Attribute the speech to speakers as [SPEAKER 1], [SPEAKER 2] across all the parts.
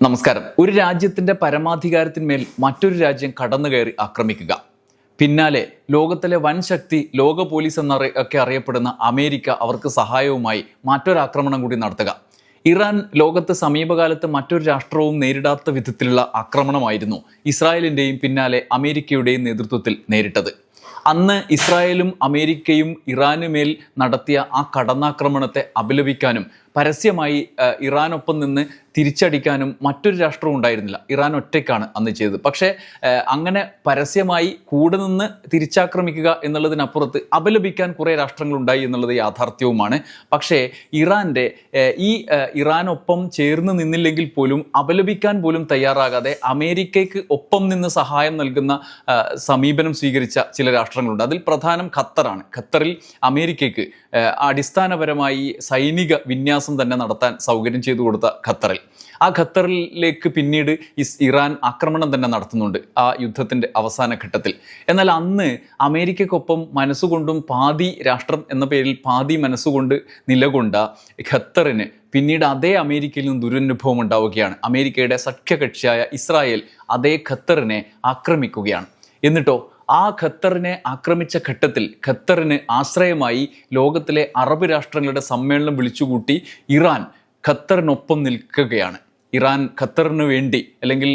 [SPEAKER 1] നമസ്കാരം. ഒരു രാജ്യത്തിന്റെ പരമാധികാരത്തിന്മേൽ മറ്റൊരു രാജ്യം കടന്നു കയറി ആക്രമിക്കുക. പിന്നാലെ ലോകത്തിലെ വൻ ശക്തി ലോക പോലീസ് എന്നറി ഒക്കെ അറിയപ്പെടുന്ന അമേരിക്ക അവർക്ക് സഹായവുമായി മറ്റൊരാക്രമണം കൂടി നടത്തുക. ഇറാൻ ലോകത്ത് സമീപകാലത്ത് മറ്റൊരു രാഷ്ട്രവും നേരിടാത്ത വിധത്തിലുള്ള ആക്രമണമായിരുന്നു ഇസ്രായേലിന്റെയും പിന്നാലെ അമേരിക്കയുടെയും നേതൃത്വത്തിൽ നേരിട്ടത്. അന്ന് ഇസ്രായേലും അമേരിക്കയും ഇറാനുമേൽ നടത്തിയ ആ കടന്നാക്രമണത്തെ അപലപിക്കാനും പരസ്യമായി ഇറാനൊപ്പം നിന്ന് തിരിച്ചടിക്കാനും മറ്റൊരു രാഷ്ട്രവും ഉണ്ടായിരുന്നില്ല. ഇറാൻ ഒറ്റയ്ക്കാണ് അന്ന് ചെയ്തത്. പക്ഷേ അങ്ങനെ പരസ്യമായി കൂടെ നിന്ന് തിരിച്ചാക്രമിക്കുക എന്നുള്ളതിനപ്പുറത്ത് അപലപിക്കാൻ കുറേ രാഷ്ട്രങ്ങളുണ്ടായി എന്നുള്ളത് യാഥാർത്ഥ്യവുമാണ്. പക്ഷേ ഇറാന്റെ ഈ ഇറാനൊപ്പം ചേർന്ന് നിന്നില്ലെങ്കിൽ പോലും അപലപിക്കാൻ പോലും തയ്യാറാകാതെ അമേരിക്കയ്ക്ക് ഒപ്പം നിന്ന് സഹായം നൽകുന്ന സമീപനം സ്വീകരിച്ച ചില രാഷ്ട്രങ്ങളുണ്ട്. അതിൽ പ്രധാനം ഖത്തറാണ്. ഖത്തറിൽ അമേരിക്കയ്ക്ക് അടിസ്ഥാനപരമായി സൈനിക വിന്യാസം തന്നെ നടത്താൻ സൗകര്യം ചെയ്തു കൊടുത്ത ഖത്തറിൽ. ആ ഖത്തറിലേക്ക് പിന്നീട് ഇറാൻ ആക്രമണം തന്നെ നടത്തുന്നുണ്ട് ആ യുദ്ധത്തിന്റെ അവസാന ഘട്ടത്തിൽ. എന്നാൽ അന്ന് അമേരിക്കക്കൊപ്പം മനസ്സുകൊണ്ടും പാതി രാഷ്ട്രം എന്ന പേരിൽ പാതി മനസ്സുകൊണ്ട് നിലകൊണ്ട ഖത്തറിന് പിന്നീട് അതേ അമേരിക്കയിൽ നിന്ന് ദുരനുഭവം ഉണ്ടാവുകയാണ്. അമേരിക്കയുടെ സഖ്യകക്ഷിയായ ഇസ്രായേൽ അതേ ഖത്തറിനെ ആക്രമിക്കുകയാണ്. എന്നിട്ടോ ആ ഖത്തറിനെ ആക്രമിച്ച ഘട്ടത്തിൽ ഖത്തറിന് ആശ്രയമായി ലോകത്തിലെ അറബ് രാഷ്ട്രങ്ങളുടെ സമ്മേളനം വിളിച്ചുകൂട്ടി ഇറാൻ ഖത്തറിനൊപ്പം നിൽക്കുകയാണ്. ഇറാൻ ഖത്തറിന് വേണ്ടി അല്ലെങ്കിൽ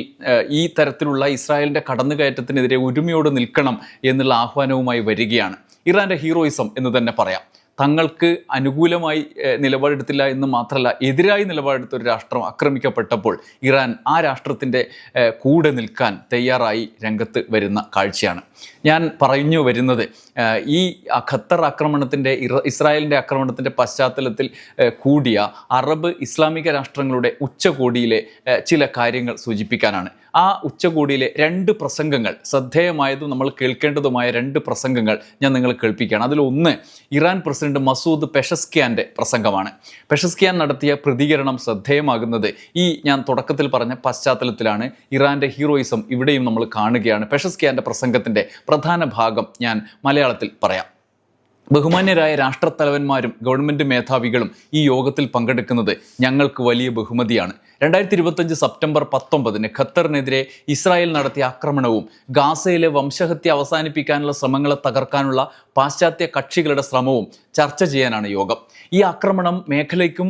[SPEAKER 1] ഈ തരത്തിലുള്ള ഇസ്രായേലിന്റെ കടന്നുകയറ്റത്തിനെതിരെ ഒരുമയോട് നിൽക്കണം എന്നുള്ള ആഹ്വാനവുമായി വരികയാണ്. ഇറാന്റെ ഹീറോയിസം എന്ന് തന്നെ പറയാം. തങ്ങൾക്ക് അനുകൂലമായി നിലപാടെടുത്തില്ല എന്ന് മാത്രമല്ല എതിരായി നിലപാടെടുത്ത ഒരു രാഷ്ട്രം ആക്രമിക്കപ്പെട്ടപ്പോൾ ഇറാൻ ആ രാഷ്ട്രത്തിന്റെ കൂടെ നിൽക്കാൻ തയ്യാറായി രംഗത്ത് വരുന്ന കാഴ്ചയാണ്. ഞാൻ പറഞ്ഞു വരുന്നത് ഈ ഖത്തർ ആക്രമണത്തിന്റെ ഇസ്രായേലിന്റെ ആക്രമണത്തിന്റെ പശ്ചാത്തലത്തിൽ കൂടിയ അറബ് ഇസ്ലാമിക രാഷ്ട്രങ്ങളുടെ ഉച്ചകോടിയിലെ ചില കാര്യങ്ങൾ സൂചിപ്പിക്കാനാണ്. ആ ഉച്ചകോടിയിലെ രണ്ട് പ്രസംഗങ്ങൾ ശ്രദ്ധേയമായതും നമ്മൾ കേൾക്കേണ്ടതുമായ രണ്ട് പ്രസംഗങ്ങൾ ഞാൻ നിങ്ങളെ കേൾപ്പിക്കുകയാണ്. അതിലൊന്ന് ഇറാൻ പ്രസിഡന്റ് മസൂദ് പെഷസ്കിയാന്റെ പ്രസംഗമാണ്. പെഷസ്കിയാൻ നടത്തിയ പ്രതികരണം ശ്രദ്ധേയമാകുന്നത് ഈ ഞാൻ തുടക്കത്തിൽ പറഞ്ഞ പശ്ചാത്തലത്തിലാണ്. ഇറാന്റെ ഹീറോയിസം ഇവിടെയും നമ്മൾ കാണുകയാണ്. പെഷസ്കിയാന്റെ പ്രസംഗത്തിന്റെ പ്രധാന ഭാഗം ഞാൻ മലയാളത്തിൽ പറയാം. ബഹുമാന്യരായ രാഷ്ട്രത്തലവന്മാരും ഗവൺമെന്റ് മേധാവികളും ഈ യോഗത്തിൽ പങ്കെടുക്കുന്നത് ഞങ്ങൾക്ക് വലിയ ബഹുമതിയാണ്. രണ്ടായിരത്തി ഇരുപത്തഞ്ച് സെപ്റ്റംബർ പത്തൊമ്പതിന് ഖത്തറിനെതിരെ ഇസ്രായേൽ നടത്തിയ ആക്രമണവും ഗാസയിലെ വംശഹത്യ അവസാനിപ്പിക്കാനുള്ള ശ്രമങ്ങളെ തകർക്കാനുള്ള പാശ്ചാത്യ കക്ഷികളുടെ ശ്രമവും ചർച്ച ചെയ്യാനാണ് യോഗം. ഈ ആക്രമണം മേഖലയ്ക്കും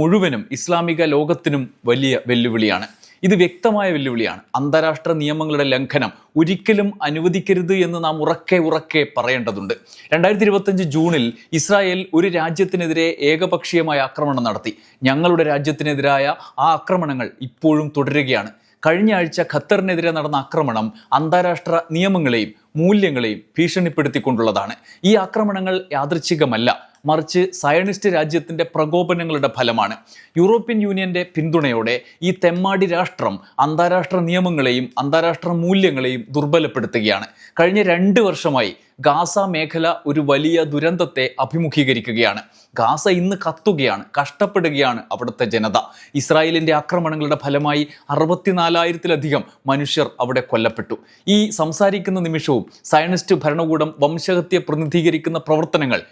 [SPEAKER 1] മുഴുവനും ഇസ്ലാമിക ലോകത്തിനും വലിയ വെല്ലുവിളിയാണ്. ഇത് വ്യക്തമായ വെല്ലുവിളിയാണ്. അന്താരാഷ്ട്ര നിയമങ്ങളുടെ ലംഘനം ഒരിക്കലും അനുവദിക്കരുത് എന്ന് നാം ഉറക്കെ ഉറക്കെ പറയേണ്ടതുണ്ട്. രണ്ടായിരത്തി ഇരുപത്തഞ്ച് ജൂണിൽ ഇസ്രായേൽ ഒരു രാജ്യത്തിനെതിരെ ഏകപക്ഷീയമായ ആക്രമണം നടത്തി. ഞങ്ങളുടെ രാജ്യത്തിനെതിരായ ആ ആക്രമണങ്ങൾ ഇപ്പോഴും തുടരുകയാണ്. കഴിഞ്ഞ ആഴ്ച ഖത്തറിനെതിരെ നടന്ന ആക്രമണം അന്താരാഷ്ട്ര നിയമങ്ങളെയും മൂല്യങ്ങളെയും ഭീഷണിപ്പെടുത്തിക്കൊണ്ടുള്ളതാണ്. ഈ ആക്രമണങ്ങൾ യാദൃച്ഛികമല്ല. മറിച്ച് സയണിസ്റ്റ് രാജ്യത്തിന്റെ പ്രകോപനങ്ങളുടെ ഫലമാണ്. യൂറോപ്യൻ യൂണിയന്റെ പിന്തുണയോടെ ഈ തെമ്മാടി രാഷ്ട്രം അന്താരാഷ്ട്ര നിയമങ്ങളെയും അന്താരാഷ്ട്ര മൂല്യങ്ങളെയും ദുർബലപ്പെടുത്തുകയാണ്. കഴിഞ്ഞ രണ്ട് വർഷമായി ഗാസ മേഖല ഒരു വലിയ ദുരന്തത്തെ അഭിമുഖീകരിക്കുകയാണ്. ഗാസ ഇന്ന് കത്തുകയാണ് കഷ്ടപ്പെടുകയാണ് അവിടുത്തെ ജനത. ഇസ്രായേലിന്റെ ആക്രമണങ്ങളുടെ ഫലമായി അറുപത്തിനാലായിരത്തിലധികം മനുഷ്യർ അവിടെ കൊല്ലപ്പെട്ടു. ഈ സംസാരിക്കുന്ന നിമിഷവും സയനിസ്റ്റ് ഭരണകൂടം വംശഹത്യ പ്രതിനിധീകരിക്കുന്ന പ്രവർത്തനങ്ങൾ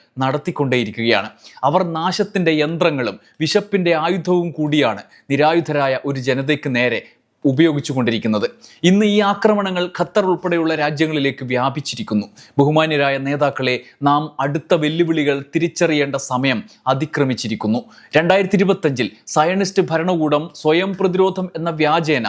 [SPEAKER 1] നടത്തിക്കൊണ്ടേയിരിക്കുകയാണ് അവർ നാശത്തിന്റെ യന്ത്രങ്ങളും വിശപ്പിന്റെ ആയുധവും കൂടിയാണ് നിരായുധരായ ഒരു ജനതയ്ക്ക് നേരെ ഉപയോഗിച്ചുകൊണ്ടിരിക്കുന്നത്. ഇന്ന് ഈ ആക്രമണങ്ങൾ ഖത്തർ ഉൾപ്പെടെയുള്ള രാജ്യങ്ങളിലേക്ക് വ്യാപിച്ചിരിക്കുന്നു. ബഹുമാന്യരായ നേതാക്കളെ നാം അടുത്ത വെല്ലുവിളികൾ തിരിച്ചറിയേണ്ട സമയം അതിക്രമിച്ചിരിക്കുന്നു. രണ്ടായിരത്തി ഇരുപത്തഞ്ചിൽ സയണിസ്റ്റ് ഭരണകൂടം സ്വയം പ്രതിരോധം എന്ന വ്യാജേന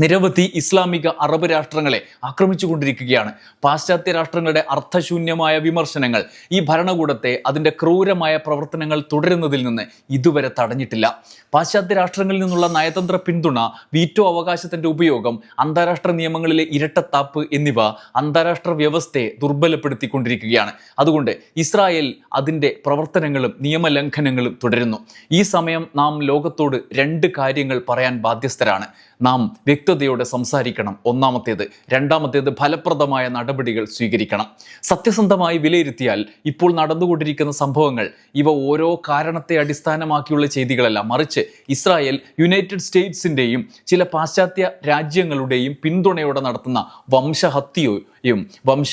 [SPEAKER 1] നിരവധി ഇസ്ലാമിക അറബ് രാഷ്ട്രങ്ങളെ ആക്രമിച്ചുകൊണ്ടിരിക്കുകയാണ്. പാശ്ചാത്യ രാഷ്ട്രങ്ങളുടെ അർത്ഥശൂന്യമായ വിമർശനങ്ങൾ ഈ ഭരണകൂടത്തെ അതിന്റെ ക്രൂരമായ പ്രവർത്തനങ്ങൾ തുടരുന്നതിൽ നിന്ന് ഇതുവരെ തടഞ്ഞിട്ടില്ല. പാശ്ചാത്യ രാഷ്ട്രങ്ങളിൽ നിന്നുള്ള നയതന്ത്ര പിന്തുണ വീറ്റോ അവകാശത്തിന്റെ ഉപയോഗം അന്താരാഷ്ട്ര നിയമങ്ങളിലെ ഇരട്ടത്താപ്പ് എന്നിവ അന്താരാഷ്ട്ര വ്യവസ്ഥയെ ദുർബലപ്പെടുത്തിക്കൊണ്ടിരിക്കുകയാണ്. അതുകൊണ്ട് ഇസ്രായേൽ അതിന്റെ പ്രവർത്തനങ്ങളും നിയമലംഘനങ്ങളും തുടരുന്നു. ഈ സമയം നാം ലോകത്തോട് രണ്ട് കാര്യങ്ങൾ പറയാൻ ബാധ്യസ്ഥരാണ്. നാം വ്യക്തി വ്യക്തതയോടെ സംസാരിക്കണം. ഒന്നാമത്തേത്. രണ്ടാമത്തേത് ഫലപ്രദമായ നടപടികൾ സ്വീകരിക്കണം. സത്യസന്ധമായി വിലയിരുത്തിയാൽ ഇപ്പോൾ നടന്നുകൊണ്ടിരിക്കുന്ന സംഭവങ്ങൾ ഇവ ഓരോ കാരണത്തെ അടിസ്ഥാനമാക്കിയുള്ള ചെയ്തികളല്ല. മറിച്ച് ഇസ്രായേൽ യുണൈറ്റഡ് സ്റ്റേറ്റ്സിന്റെയും ചില പാശ്ചാത്യ രാജ്യങ്ങളുടെയും പിന്തുണയോടെ നടത്തുന്ന വംശഹത്യയും വംശ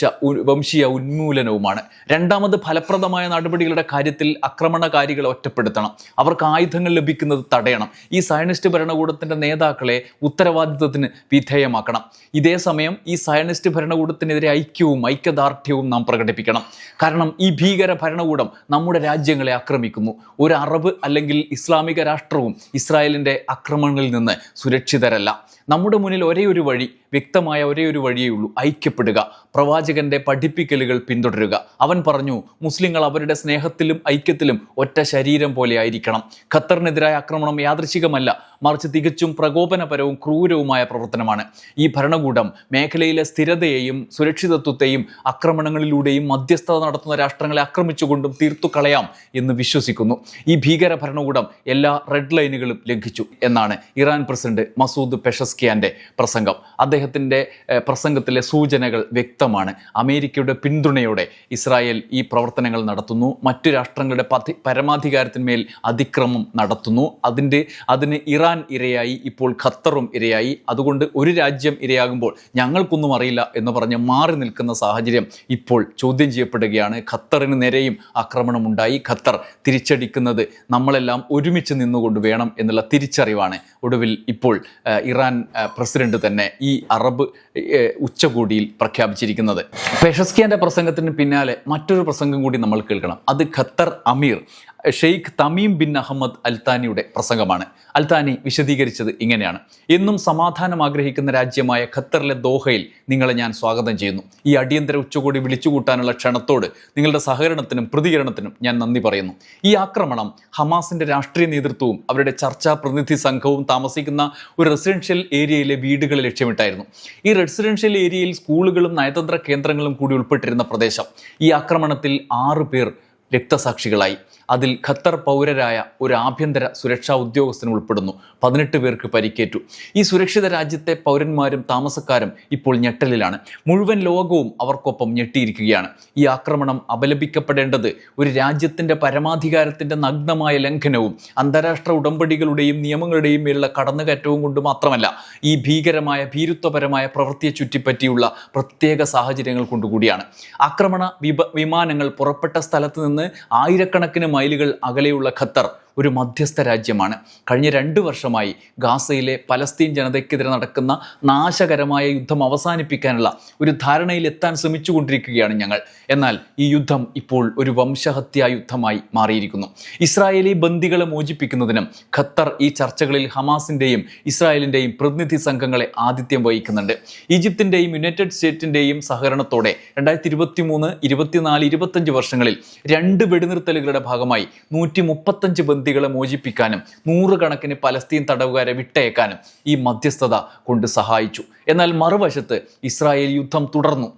[SPEAKER 1] വംശീയ ഉന്മൂലനവുമാണ്. രണ്ടാമത് ഫലപ്രദമായ നടപടികളുടെ കാര്യത്തിൽ ആക്രമണകാരികളെ ഒറ്റപ്പെടുത്തണം. അവർക്ക് ആയുധങ്ങൾ ലഭിക്കുന്നത് തടയണം. ഈ സയനിസ്റ്റ് ഭരണകൂടത്തിന്റെ നേതാക്കളെ ഉത്തരവാദിത്വത്തിന് വിധേയമാക്കണം. ഇതേ സമയം ഈ സയനിസ്റ്റ് ഭരണകൂടത്തിനെതിരെ ഐക്യവും ഐക്യദാർഢ്യവും നാം പ്രകടിപ്പിക്കണം. കാരണം ഈ ഭീകര ഭരണകൂടം നമ്മുടെ രാജ്യങ്ങളെ ആക്രമിക്കുന്നു. ഒരു അറബ് അല്ലെങ്കിൽ ഇസ്ലാമിക രാഷ്ട്രവും ഇസ്രായേലിന്റെ ആക്രമണങ്ങളിൽ നിന്ന് സുരക്ഷിതരല്ല. നമ്മുടെ മുന്നിൽ ഒരേ ഒരു വഴി വ്യക്തമായ ഒരേ ഒരു വഴിയേ ഉള്ളൂ. ഐക്യപ്പെടുക. പ്രവാചകന്റെ പഠിപ്പിക്കലുകൾ പിന്തുടരുക. അവൻ പറഞ്ഞു മുസ്ലിങ്ങൾ അവരുടെ സ്നേഹത്തിലും ഐക്യത്തിലും ഒറ്റ ശരീരം പോലെ ആയിരിക്കണം. ഖത്തറിനെതിരായ ആക്രമണം യാദൃശികമല്ല. മറിച്ച് തികച്ചും പ്രകോപനപരവും ക്രൂരവുമായ പ്രവർത്തനമാണ്. ഈ ഭരണകൂടം മേഖലയിലെ സ്ഥിരതയെയും സുരക്ഷിതത്വത്തെയും ആക്രമണങ്ങളിലൂടെയും മധ്യസ്ഥത നടത്തുന്ന രാഷ്ട്രങ്ങളെ ആക്രമിച്ചുകൊണ്ടും തീർത്തു കളയാം എന്ന് വിശ്വസിക്കുന്നു. ഈ ഭീകര ഭരണകൂടം എല്ലാ റെഡ് ലൈനുകളും ലംഘിച്ചു എന്നാണ് ഇറാൻ പ്രസിഡന്റ് മസൂദ് പെഷസ്കിയാന്റെ പ്രസംഗം. അദ്ദേഹത്തിന്റെ പ്രസംഗത്തിലെ സൂചനകൾ വ്യക്തമാണ്. അമേരിക്കയുടെ പിന്തുണയോടെ ഇസ്രായേൽ ഈ പ്രവർത്തനങ്ങൾ നടത്തുന്നു. മറ്റു രാഷ്ട്രങ്ങളുടെ പതി പരമാധികാരത്തിന്മേൽ അതിക്രമം നടത്തുന്നു. അതിന്റെ അതിന് ഇറാൻ ഇരയായി ഇപ്പോൾ ഖത്തറും ഇരയായി. അതുകൊണ്ട് ഒരു രാജ്യം ഇരയാകുമ്പോൾ ഞങ്ങൾക്കൊന്നും അറിയില്ല എന്ന് പറഞ്ഞ് മാറി നിൽക്കുന്ന സാഹചര്യം ഇപ്പോൾ ചോദ്യം ചെയ്യപ്പെടുകയാണ്. ഖത്തറിന് നേരെയും ആക്രമണമുണ്ടായി. ഖത്തർ തിരിച്ചടിക്കുന്നത് നമ്മളെല്ലാം ഒരുമിച്ച് നിന്നുകൊണ്ട് വേണം എന്നുള്ള തിരിച്ചറിവാണ്. ഒടുവിൽ ഇപ്പോൾ ഇറാൻ പ്രസിഡന്റ് തന്നെ ഈ അറബ് ഉച്ചകോടിയിൽ പ്രഖ്യാപിച്ചിരിക്കുന്നത്. പെഷസ്കിയാന്റെ പ്രസംഗത്തിന് പിന്നാലെ മറ്റൊരു പ്രസംഗം കൂടി നമ്മൾ കേൾക്കണം. അത് ഖത്തർ അമീർ ഷെയ്ഖ് തമീം ബിൻ അഹമ്മദ് അൽത്താനിയുടെ പ്രസംഗമാണ്. അൽത്താനി വിശദീകരിച്ചത് ഇങ്ങനെയാണ്. എന്നും സമാധാനം ആഗ്രഹിക്കുന്ന രാജ്യമായ ഖത്തറിലെ ദോഹയിൽ നിങ്ങളെ ഞാൻ സ്വാഗതം ചെയ്യുന്നു. ഈ അടിയന്തര ഉച്ചകോടി വിളിച്ചുകൂട്ടാനുള്ള ക്ഷണത്തോട് നിങ്ങളുടെ സഹകരണത്തിനും പ്രതികരണത്തിനും ഞാൻ നന്ദി പറയുന്നു. ഈ ആക്രമണം ഹമാസിന്റെ രാഷ്ട്രീയ നേതൃത്വവും അവരുടെ ചർച്ചാ പ്രതിനിധി സംഘവും താമസിക്കുന്ന ഒരു റെസിഡൻഷ്യൽ ഏരിയയിലെ വീടുകൾ ലക്ഷ്യമിട്ടായിരുന്നു. ഈ റെസിഡൻഷ്യൽ ഏരിയയിൽ സ്കൂളുകളും നയതന്ത്ര കേന്ദ്രങ്ങളും കൂടി ഉൾപ്പെട്ടിരുന്ന പ്രദേശം ഈ ആക്രമണത്തിൽ ആറ് പേർ രക്തസാക്ഷികളായി. അതിൽ ഖത്തർ പൗരരായ ഒരു ആഭ്യന്തര സുരക്ഷാ ഉദ്യോഗസ്ഥനും ഉൾപ്പെടുന്നു. പതിനെട്ട് പേർക്ക് പരിക്കേറ്റു. ഈ സുരക്ഷിത രാജ്യത്തെ പൗരന്മാരും താമസക്കാരും ഇപ്പോൾ ഞെട്ടലിലാണ്. മുഴുവൻ ലോകവും അവർക്കൊപ്പം ഞെട്ടിയിരിക്കുകയാണ്. ഈ ആക്രമണം അപലപിക്കപ്പെടേണ്ടത് ഒരു രാജ്യത്തിന്റെ പരമാധികാരത്തിന്റെ നഗ്നമായ ലംഘനവും അന്താരാഷ്ട്ര ഉടമ്പടികളുടെയും നിയമങ്ങളുടെയും മേലുള്ള കടന്നുകയറ്റവും കൊണ്ട് മാത്രമല്ല ഈ ഭീകരമായ ഭീരുത്വപരമായ പ്രവൃത്തിയെ ചുറ്റിപ്പറ്റിയുള്ള പ്രത്യേക സാഹചര്യങ്ങൾ കൊണ്ടുകൂടിയാണ്. ആക്രമണ വിമാനങ്ങൾ പുറപ്പെട്ട സ്ഥലത്ത് നിന്ന് ആയിരക്കണക്കിന് മൈലുകൾ അകലെയുള്ള ഖത്തർ. ഒരു മധ്യസ്ഥ രാജ്യമാണ്. കഴിഞ്ഞ രണ്ട് വർഷമായി ഗാസയിലെ പലസ്തീൻ ജനതയ്ക്കെതിരെ നടക്കുന്ന നാശകരമായ യുദ്ധം അവസാനിപ്പിക്കാനുള്ള ഒരു ധാരണയിൽ എത്താൻ ശ്രമിച്ചുകൊണ്ടിരിക്കുകയാണ് ഞങ്ങൾ. എന്നാൽ ഈ യുദ്ധം ഇപ്പോൾ ഒരു വംശഹത്യാ യുദ്ധമായി മാറിയിരിക്കുന്നു. ഇസ്രായേലി ബന്ദികളെ മോചിപ്പിക്കുന്നതിനും ഖത്തർ ഈ ചർച്ചകളിൽ ഹമാസിന്റെയും ഇസ്രായേലിന്റെയും പ്രതിനിധി സംഘങ്ങളെ ആതിഥ്യം വഹിക്കുന്നുണ്ട്. ഈജിപ്തിന്റെയും യുണൈറ്റഡ് സ്റ്റേറ്റിന്റെയും സഹകരണത്തോടെ രണ്ടായിരത്തി ഇരുപത്തി മൂന്ന് ഇരുപത്തിനാല് ഇരുപത്തഞ്ച് വർഷങ്ങളിൽ രണ്ട് വെടിനിർത്തലുകളുടെ ഭാഗമായി നൂറ്റി മുപ്പത്തഞ്ച് ബന്ദികളെ മോചിപ്പിക്കാനും നൂറുകണക്കിന് പലസ്തീൻ തടവുകാരെ വിട്ടയക്കാനും ഈ മധ്യസ്ഥത കൊണ്ട് സഹായിച്ചു. എന്നാൽ മറുവശത്ത് ഇസ്രായേൽ യുദ്ധം തുടർന്നു.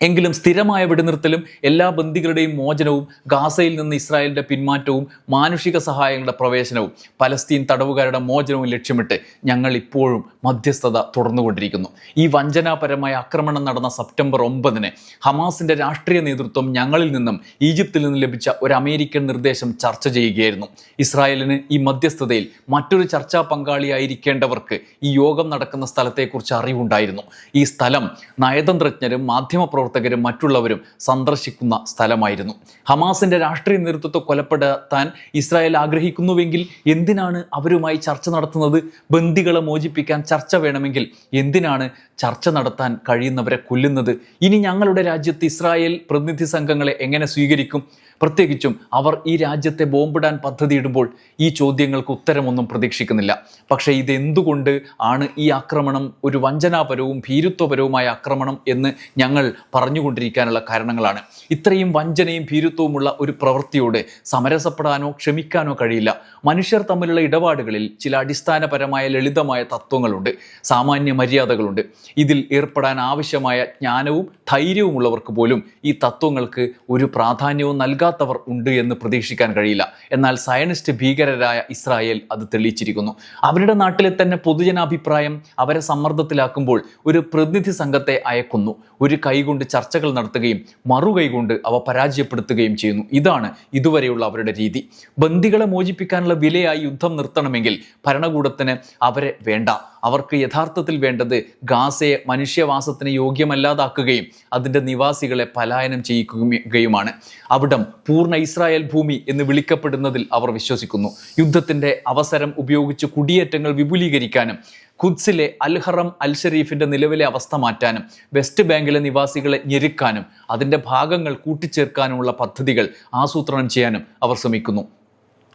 [SPEAKER 1] എങ്കിലും സ്ഥിരമായ വെടിനിർത്തലും എല്ലാ ബന്ദികളുടെയും മോചനവും ഗാസയിൽ നിന്ന് ഇസ്രായേലിന്റെ പിന്മാറ്റവും മാനുഷിക സഹായങ്ങളുടെ പ്രവേശനവും പലസ്തീൻ തടവുകാരുടെ മോചനവും ലക്ഷ്യമിട്ട് ഞങ്ങൾ ഇപ്പോഴും മധ്യസ്ഥത തുടർന്നുകൊണ്ടിരിക്കുന്നു. ഈ വഞ്ചനാപരമായ ആക്രമണം നടന്ന സെപ്റ്റംബർ ഒമ്പതിന് ഹമാസിന്റെ രാഷ്ട്രീയ നേതൃത്വം ഞങ്ങളിൽ നിന്നും ഈജിപ്തിൽ നിന്നും ലഭിച്ച ഒരു അമേരിക്കൻ നിർദ്ദേശം ചർച്ച ചെയ്യുകയായിരുന്നു. ഇസ്രായേലിന് ഈ മധ്യസ്ഥതയിൽ മറ്റൊരു ചർച്ചാ പങ്കാളിയായിരിക്കേണ്ടവർക്ക് ഈ യോഗം നടക്കുന്ന സ്ഥലത്തെക്കുറിച്ച് അറിവുണ്ടായിരുന്നു. ഈ സ്ഥലം നയതന്ത്രജ്ഞരും മാധ്യമപ്രവർത്തകരും മറ്റുള്ളവരും സന്ദർശിക്കുന്ന സ്ഥലമായിരുന്നു. ഹമാസിന്റെ രാഷ്ട്രീയ നേതൃത്വത്തെ കൊലപ്പെടുത്താൻ ഇസ്രായേൽ ആഗ്രഹിക്കുന്നുവെങ്കിൽ എന്തിനാണ് അവരുമായി ചർച്ച നടത്തുന്നത്? ബന്ദികളെ മോചിപ്പിക്കാൻ ചർച്ച വേണമെങ്കിൽ എന്തിനാണ് ചർച്ച നടത്താൻ കഴിയുന്നവരെ കൊല്ലുന്നത്? ഇനി ഞങ്ങളുടെ രാജ്യത്ത് ഇസ്രായേൽ പ്രതിനിധി സംഘങ്ങളെ എങ്ങനെ സ്വീകരിക്കും? പ്രത്യേകിച്ചും അവർ ഈ രാജ്യത്തെ ബോംബിടാൻ പദ്ധതിയിടുമ്പോൾ ഈ ചോദ്യങ്ങൾക്ക് ഉത്തരമൊന്നും പ്രതീക്ഷിക്കുന്നില്ല. പക്ഷേ ഇതെന്തുകൊണ്ട് ആണ് ഈ ആക്രമണം ഒരു വഞ്ചനാപരവും ഭീരുത്വപരവുമായ ആക്രമണം എന്ന് ഞങ്ങൾ പറഞ്ഞുകൊണ്ടിരിക്കാനുള്ള കാരണങ്ങളാണ്. ഇത്രയും വഞ്ചനയും ഭീരുത്വവുമുള്ള ഒരു പ്രവൃത്തിയോട് സമരസപ്പെടാനോ ക്ഷമിക്കാനോ കഴിയില്ല. മനുഷ്യർ തമ്മിലുള്ള ഇടപാടുകളിൽ ചില അടിസ്ഥാനപരമായ ലളിതമായ തത്വങ്ങളുണ്ട്. സാമാന്യ മര്യാദകളുണ്ട്. ഇതിൽ ഏർപ്പെടാൻ ആവശ്യമായ ജ്ഞാനവും ധൈര്യവുമുള്ളവർക്ക് പോലും ഈ തത്വങ്ങൾക്ക് ഒരു പ്രാധാന്യവും നൽകാത്തവർ ഉണ്ട് എന്ന് പ്രതീക്ഷിക്കാൻ കഴിയില്ല. എന്നാൽ സയനിസ്റ്റ് ഭീകരരായ ഇസ്രായേൽ അത് തെളിയിച്ചിരിക്കുന്നു. അവരുടെ നാട്ടിലെ തന്നെ പൊതുജനാഭിപ്രായം അവരെ സമ്മർദ്ദത്തിലാക്കുമ്പോൾ ഒരു പ്രതിനിധി സംഘത്തെ അയക്കുന്നു. ഒരു കൈകൊണ്ട് ചർച്ചകൾ നടത്തുകയും മറുകൈ കൊണ്ട് അവ പരാജയപ്പെടുത്തുകയും ചെയ്യുന്നു. ഇതാണ് ഇതുവരെയുള്ള അവരുടെ രീതി. ബന്ദികളെ മോചിപ്പിക്കാനുള്ള വിലയായി യുദ്ധം നിർത്തണമെങ്കിൽ ഭരണകൂടത്തിന് അവരെ വേണ്ട. അവർക്ക് യഥാർത്ഥത്തിൽ വേണ്ടത് ഗാസയെ മനുഷ്യവാസത്തിന് യോഗ്യമല്ലാതാക്കുകയും അതിന്റെ നിവാസികളെ പലായനം ചെയ്യിക്കുകയുമാണ് അവിടം പൂർണ ഇസ്രായേൽ ഭൂമി എന്ന് വിളിക്കപ്പെടുന്നതിൽ അവർ വിശ്വസിക്കുന്നു. യുദ്ധത്തിന്റെ അവസരം ഉപയോഗിച്ച് കുടിയേറ്റങ്ങൾ വിപുലീകരിക്കാനും ഖുദ്സിലെ അൽഹറം അൽ ഷരീഫിന്റെ നിലവിലെ അവസ്ഥ മാറ്റാനും വെസ്റ്റ് ബാങ്കിലെ നിവാസികളെ ഞെരുക്കാനും അതിന്റെ ഭാഗങ്ങൾ കൂട്ടിച്ചേർക്കാനുമുള്ള പദ്ധതികൾ ആസൂത്രണം ചെയ്യാനും അവർ ശ്രമിക്കുന്നു.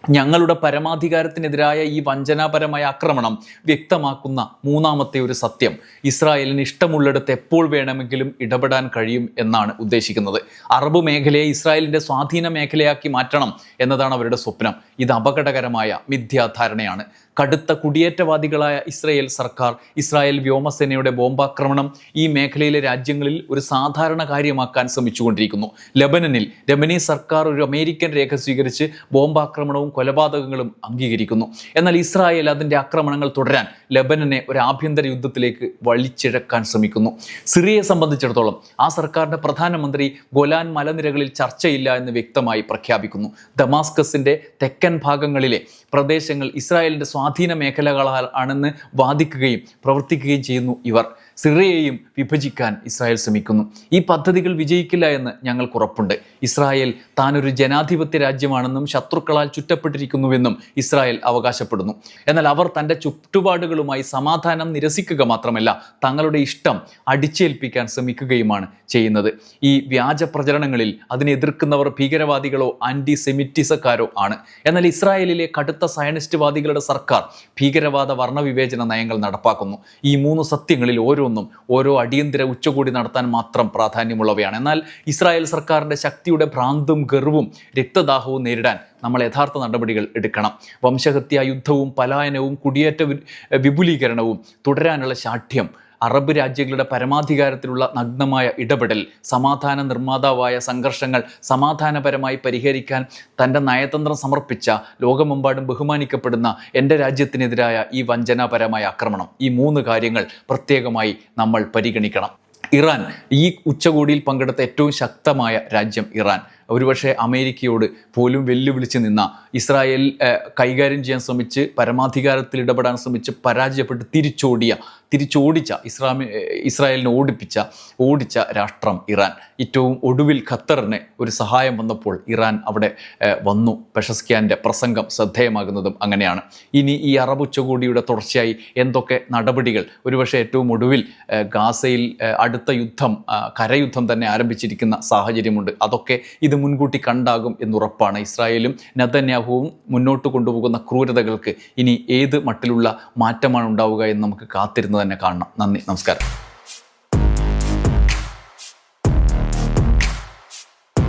[SPEAKER 1] ഞങ്ങളുടെ പരമാധികാരത്തിനെതിരായ ഈ വഞ്ചനാപരമായ ആക്രമണം വ്യക്തമാക്കുന്ന മൂന്നാമത്തെ ഒരു സത്യം. ഇസ്രായേലിന് ഇഷ്ടമുള്ളിടത്ത് എപ്പോൾ വേണമെങ്കിലും ഇടപെടാൻ കഴിയും എന്നാണ് ഉദ്ദേശിക്കുന്നത്. അറബ് മേഖലയെ ഇസ്രായേലിന്റെ സ്വാധീന മേഖലയാക്കി മാറ്റണം എന്നതാണ് അവരുടെ സ്വപ്നം. ഇത് അപകടകരമായ മിഥ്യാധാരണയാണ്. കടുത്ത കുടിയേറ്റവാദികളായ ഇസ്രായേൽ സർക്കാർ ഇസ്രായേൽ വ്യോമസേനയുടെ ബോംബാക്രമണം ഈ മേഖലയിലെ രാജ്യങ്ങളിൽ ഒരു സാധാരണ കാര്യമാക്കാൻ ശ്രമിച്ചുകൊണ്ടിരിക്കുന്നു. ലബനനിൽ ലബനീ സർക്കാർ ഒരു അമേരിക്കൻ രേഖ സ്വീകരിച്ച് ബോംബാക്രമണവും കൊലപാതകങ്ങളും അംഗീകരിക്കുന്നു. എന്നാൽ ഇസ്രായേൽ അതിന്റെ ആക്രമണങ്ങൾ തുടരാൻ ലബനനെ ഒരു ആഭ്യന്തര യുദ്ധത്തിലേക്ക് വലിച്ചിഴക്കാൻ ശ്രമിക്കുന്നു. സിറിയയെ സംബന്ധിച്ചിടത്തോളം ആ സർക്കാരിന്റെ പ്രധാനമന്ത്രി ഗൊലാൻ മലനിരകളിൽ ചർച്ചയില്ല എന്ന് വ്യക്തമായി പ്രഖ്യാപിക്കുന്നു. ദമാസ്കസിന്റെ തെക്കൻ ഭാഗങ്ങളിലെ പ്രദേശങ്ങൾ ഇസ്രായേലിന്റെ സ്വാധീന മേഖലകളാണെന്ന് വാദിക്കുകയും പ്രവർത്തിക്കുകയും ചെയ്യുന്നു ഇവർ. സിറിയയെയും വിഭജിക്കാൻ ഇസ്രായേൽ ശ്രമിക്കുന്നു. ഈ പദ്ധതികൾ വിജയിക്കില്ല എന്ന് ഞങ്ങൾക്ക് ഉറപ്പുണ്ട്. ഇസ്രായേൽ താനൊരു ജനാധിപത്യ രാജ്യമാണെന്നും ശത്രുക്കളാൽ ചുറ്റപ്പെട്ടിരിക്കുന്നുവെന്നും ഇസ്രായേൽ അവകാശപ്പെടുന്നു. എന്നാൽ അവർ തന്റെ ചുറ്റുപാടുകളുമായി സമാധാനം നിരസിക്കുക മാത്രമല്ല തങ്ങളുടെ ഇഷ്ടം അടിച്ചേൽപ്പിക്കാൻ ശ്രമിക്കുകയുമാണ് ചെയ്യുന്നത്. ഈ വ്യാജ പ്രചരണങ്ങളിൽ അതിനെ എതിർക്കുന്നവർ ഭീകരവാദികളോ ആന്റി സെമിറ്റിസക്കാരോ ആണ്. എന്നാൽ ഇസ്രായേലിലെ കടുത്ത സയനിസ്റ്റ്വാദികളുടെ സർക്കാർ ഭീകരവാദ വർണവിവേചന നയങ്ങൾ നടപ്പാക്കുന്നു. ഈ മൂന്ന് സത്യങ്ങളിൽ ഓരോന്നും ഓരോ അടിയന്തര ഉച്ചകോടി നടത്താൻ മാത്രം പ്രാധാന്യമുള്ളവയാണ്. എന്നാൽ ഇസ്രായേൽ സർക്കാരിന്റെ ശക്തിയുടെ ഭ്രാന്തും ഗർവും രക്തദാഹവും നേരിടാൻ നമ്മൾ യഥാർത്ഥ നടപടികൾ എടുക്കണം. വംശഹത്യ യുദ്ധവും പലായനവും കുടിയേറ്റ വിപുലീകരണവും തുടരാനുള്ള ശാഠ്യം അറബ് രാജ്യങ്ങളുടെ പരമാധികാരത്തിലുള്ള നഗ്നമായ ഇടപെടൽ സമാധാന നിർമ്മാതാവായ സംഘർഷങ്ങൾ സമാധാനപരമായി പരിഹരിക്കാൻ തന്റെ നയതന്ത്രം സമർപ്പിച്ച ലോകമെമ്പാടും ബഹുമാനിക്കപ്പെടുന്ന എന്റെ രാജ്യത്തിനെതിരായ ഈ വഞ്ചനാപരമായ ആക്രമണം ഈ മൂന്ന് കാര്യങ്ങൾ പ്രത്യേകമായി നമ്മൾ പരിഗണിക്കണം. ഇറാൻ ഈ ഉച്ചകോടിയിൽ പങ്കെടുത്ത ഏറ്റവും ശക്തമായ രാജ്യം ഇറാൻ. ഒരുപക്ഷെ അമേരിക്കയോട് പോലും വെല്ലുവിളിച്ച് നിന്ന ഇസ്രായേൽ കൈകാര്യം ചെയ്യാൻ ശ്രമിച്ച് പരമാധികാരത്തിൽ ഇടപെടാൻ ശ്രമിച്ച് പരാജയപ്പെട്ട് തിരിച്ചോടിയ തിരിച്ചോടിച്ച ഇസ്ലാമി ഏഹ്, ഇസ്രായേലിനെ ഓടിപ്പിച്ച ഓടിച്ച രാഷ്ട്രം ഇറാൻ. ഏറ്റവും ഒടുവിൽ ഖത്തറിന് ഒരു സഹായം വന്നപ്പോൾ ഇറാൻ അവിടെ വന്നു. പെഷസ്ക്യാന്റെ പ്രസംഗം ശ്രദ്ധേയമാകുന്നതും അങ്ങനെയാണ്. ഇനി ഈ അറബ് ഉച്ചകോടിയുടെ തുടർച്ചയായി എന്തൊക്കെ നടപടികൾ? ഒരുപക്ഷെ ഏറ്റവും ഒടുവിൽ ഗാസയിൽ അടുത്ത യുദ്ധം കരയുദ്ധം തന്നെ ആരംഭിച്ചിരിക്കുന്ന സാഹചര്യമുണ്ട്. അതൊക്കെ ഇത് മുൻകൂട്ടി കണ്ടാകും എന്നുറപ്പാണ്. ഇസ്രായേലും നദന്യാഹുവും മുന്നോട്ട് കൊണ്ടുപോകുന്ന ക്രൂരതകൾക്ക് ഇനി ഏത് മട്ടിലുള്ള മാറ്റമാണ് ഉണ്ടാവുക എന്ന് നമുക്ക് കാത്തിരുന്ന് തന്നെ കാണണം. നന്ദി. നമസ്കാരം.